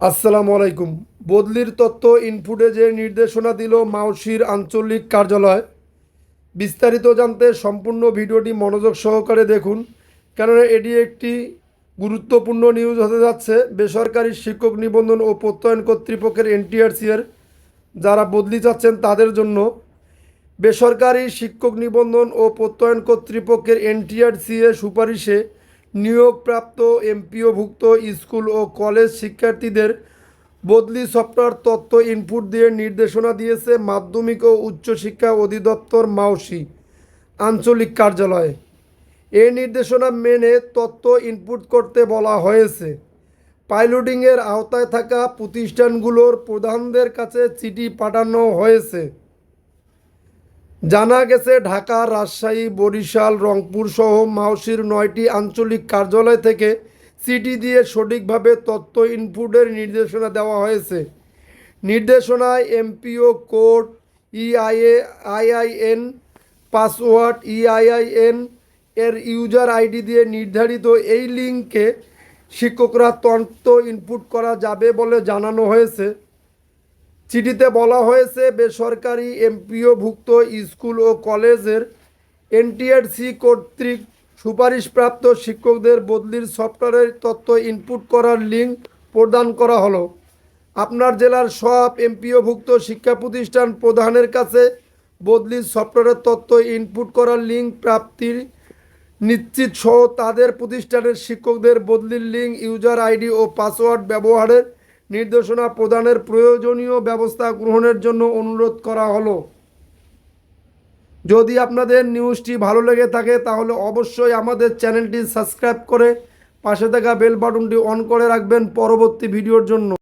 আসসালামু আলাইকুম। বদলির তত্ত্ব ইনপুটে যে নির্দেশনা দিল মাউসির আঞ্চলিক কার্যালয়, বিস্তারিত জানতে সম্পূর্ণ ভিডিওটি মনোযোগ সহকারে দেখুন, কেননা এটি একটি গুরুত্বপূর্ণ নিউজ হতে যাচ্ছে। বেসরকারি শিক্ষক নিবন্ধন ও প্রত্যয়ন কর্তৃপক্ষের এনটিআরসি এর যারা বদলি চাচ্ছেন তাদের জন্য বেসরকারি শিক্ষক নিবন্ধন ও প্রত্যয়ন কর্তৃপক্ষের এনটিআরসি এর সুপারিশে নিয়োগপ্রাপ্ত এমপিওভুক্ত স্কুল ও কলেজ শিক্ষার্থীদের বদলি সফটওয়্যার তথ্য ইনপুট দিয়ে নির্দেশনা দিয়েছে মাধ্যমিক ও উচ্চশিক্ষা অধিদপ্তর মাওসি আঞ্চলিক কার্যালয়ে। এই নির্দেশনা মেনে তথ্য ইনপুট করতে বলা হয়েছে। পাইলটিংয়ের আওতায় থাকা প্রতিষ্ঠানগুলোর প্রধানদের কাছে চিঠি পাঠানো হয়েছে। জানা গেছে, ঢাকা, রাজশাহী, বরিশাল, রংপুর সহ মাওসির নয়টি আঞ্চলিক কার্যালয় থেকে সিটি দিয়ে সঠিকভাবে তথ্য ইনপুটের নির্দেশনা দেওয়া হয়েছে। নির্দেশনায় MPO code, EIA, IIN, password, EIIN এর ইউজার আইডি দিয়ে নির্ধারিত এই লিঙ্কে শিক্ষকরা তথ্য ইনপুট করা যাবে বলে জানানো হয়েছে। চিঠিতে বলা হয়েছে, বেসরকারি এমপিওভুক্ত স্কুল ও কলেজের এনটিআরসি কর্তৃক সুপারিশপ্রাপ্ত শিক্ষকদের বদলির সফটওয়্যারের তথ্য ইনপুট করার লিঙ্ক প্রদান করা হলো। আপনার জেলার সব এমপিওভুক্ত শিক্ষা প্রতিষ্ঠান প্রধানের কাছে বদলির সফটওয়্যারের তথ্য ইনপুট করার লিঙ্ক প্রাপ্তির নিশ্চিত সহ তাদের প্রতিষ্ঠানের শিক্ষকদের বদলির লিঙ্ক, ইউজার আইডি ও পাসওয়ার্ড ব্যবহারের নির্দেশনা প্রদানের প্রয়োজনীয় ব্যবস্থা গ্রহণের জন্য অনুরোধ করা হলো। যদি আপনাদের নিউজটি ভালো লেগে থাকে, তাহলে অবশ্যই আমাদের চ্যানেলটি সাবস্ক্রাইব করে পাশে থাকা বেল বাটনটি অন করে রাখবেন পরবর্তী ভিডিওর জন্য।